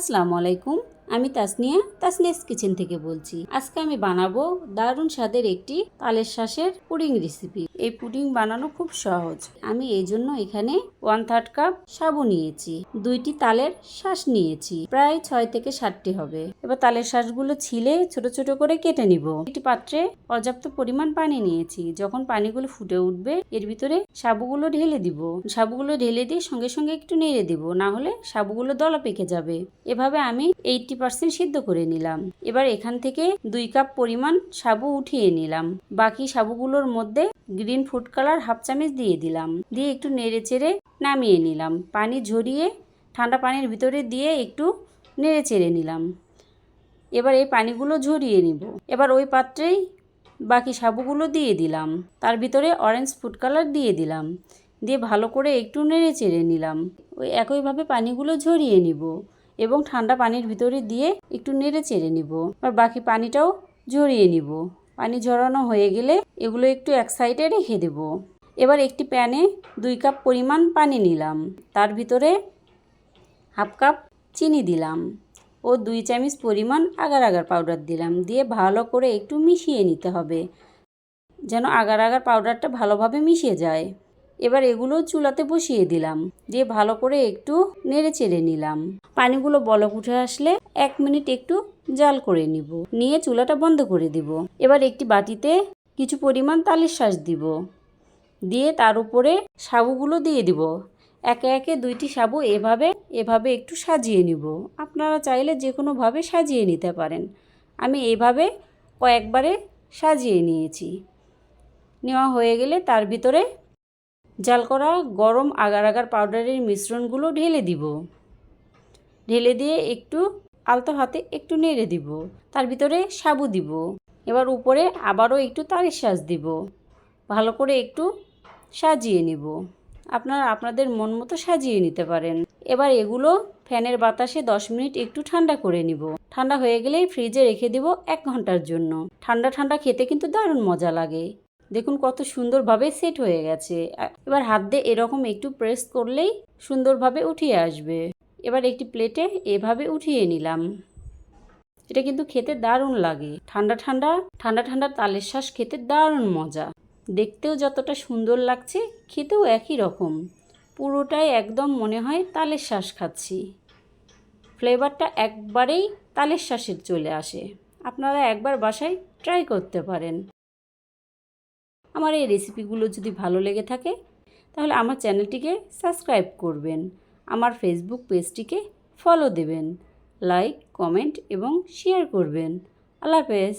আসসালামু আলাইকুম, আমি তাসনিয়া, তাসনিয়াস কিচেন থেকে বলছি। আজকে আমি বানাবো দারুণ স্বাদের একটি তালের শ্বাসের পুডিং রেসিপি এই পুডিং বানানো খুব সহজ। আমি এই জন্য এখানে ওয়ান থার্ড কাপ সাবু নিয়েছি, দুইটি তালের শ্বাস নিয়েছি, প্রায় ছয় থেকে সাতটি হবে। এবার তালের শ্বাসগুলো ছিলে ছোট ছোট করে কেটে নিব। একটি পাত্রে পর্যাপ্ত পরিমাণ পানি নিয়েছি, যখন পানিগুলো ফুটে উঠবে, এর ভিতরে সাবুগুলো ঢেলে দিব। সাবুগুলো ঢেলে দিয়ে সঙ্গে সঙ্গে একটু নেড়ে দিব, না হলে সাবুগুলো দলা পেকে যাবে। এভাবে আমি এইটটি পার্সেন্ট সিদ্ধ করে নিলাম। এবার এখান থেকে দুই কাপ পরিমাণ সাবু উঠিয়ে নিলাম। বাকি সাবুগুলোর মধ্যে গ্রিন ফুড কালার হাফ চামচ দিয়ে দিলাম। দিয়ে একটু নেড়ে চেড়ে নামিয়ে নিলাম। পানি ঝরিয়ে ঠান্ডা পানির ভিতরে দিয়ে একটু নেড়ে চেড়ে নিলাম। এবার এই পানিগুলো ঝরিয়ে নিব। এবার ওই পাত্রেই বাকি সাবুগুলো দিয়ে দিলাম। তার ভিতরে অরেঞ্জ ফুড কালার দিয়ে দিলাম। দিয়ে ভালো করে একটু নেড়ে চেড়ে নিলাম। ওই একইভাবে পানিগুলো ঝরিয়ে নিব এবং ঠান্ডা পানির ভিতরে দিয়ে একটু নেড়ে চেড়ে নিব। আর বাকি পানিটাও ঝরিয়ে নিব। পানি ঝরানো হয়ে গেলে এগুলো একটু এক সাইডে রেখে দেব। এবার একটি প্যানে দুই কাপ পরিমাণ পানি নিলাম। তার ভিতরে হাফ কাপ চিনি দিলাম ও দুই চামচ পরিমাণ আগার আগার পাউডার দিলাম। দিয়ে ভালো করে একটু মিশিয়ে নিতে হবে যেন আগার আগার পাউডারটা ভালোভাবে মিশে যায়। এবার এগুলো চুলাতে বসিয়ে দিলাম। দিয়ে ভালো করে একটু নেড়ে চেড়ে নিলাম। পানিগুলো বলক উঠে আসলে এক মিনিট একটু জাল করে নিব। নিয়ে চুলাটা বন্ধ করে দিব। এবার একটি বাটিতে কিছু পরিমাণ তালের শ্বাস দিব। দিয়ে তার উপরে সাবুগুলো দিয়ে দিব। একে একে দুইটি সাবু এভাবে এভাবে একটু সাজিয়ে নিব। আপনারা চাইলে যে কোনোভাবে সাজিয়ে নিতে পারেন। আমি এইভাবে কয়েকবারে সাজিয়ে নিয়েছি। নেওয়া হয়ে গেলে তার ভিতরে জাল করা গরম আগার আগার পাউডারের মিশ্রণগুলো ঢেলে দিব। ঢেলে দিয়ে একটু আলতো হাতে একটু নেড়ে দিব। তার ভিতরে সাবু দিব। এবার উপরে আবারও একটু তারের সাজ দিব। ভালো করে একটু সাজিয়ে নিব। আপনারা আপনাদের মন মতো সাজিয়ে নিতে পারেন। এবার এগুলো ফ্যানের বাতাসে দশ মিনিট একটু ঠান্ডা করে নিব। ঠান্ডা হয়ে গেলেই ফ্রিজে রেখে দিব এক ঘণ্টার জন্য। ঠান্ডা ঠান্ডা খেতে কিন্তু দারুণ মজা লাগে। দেখুন কত সুন্দরভাবে সেট হয়ে গেছে। এবার হাত দিয়ে এরকম একটু প্রেস করলেই সুন্দরভাবে উঠিয়ে আসবে। এবার একটি প্লেটে এভাবে উঠিয়ে নিলাম। এটা কিন্তু খেতে দারুণ লাগে। ঠান্ডা ঠান্ডা ঠান্ডা ঠান্ডা তালের শ্বাস খেতে দারুণ মজা। দেখতেও যতটা সুন্দর লাগছে, খেতেও একই রকম। পুরোটাই একদম মনে হয় তালের শ্বাস খাচ্ছি। ফ্লেভারটা একবারেই তালের শ্বাসের চলে আসে। আপনারা একবার বাসায় ট্রাই করতে পারেন। আমার এই রেসিপিগুলো যদি ভালো লেগে থাকে, তাহলে আমার চ্যানেলটিকে সাবস্ক্রাইব করবেন। আমার ফেসবুক পেজটিকে ফলো দেবেন। লাইক কমেন্ট এবং শেয়ার করবেন। আল্লাহ হাফেজ।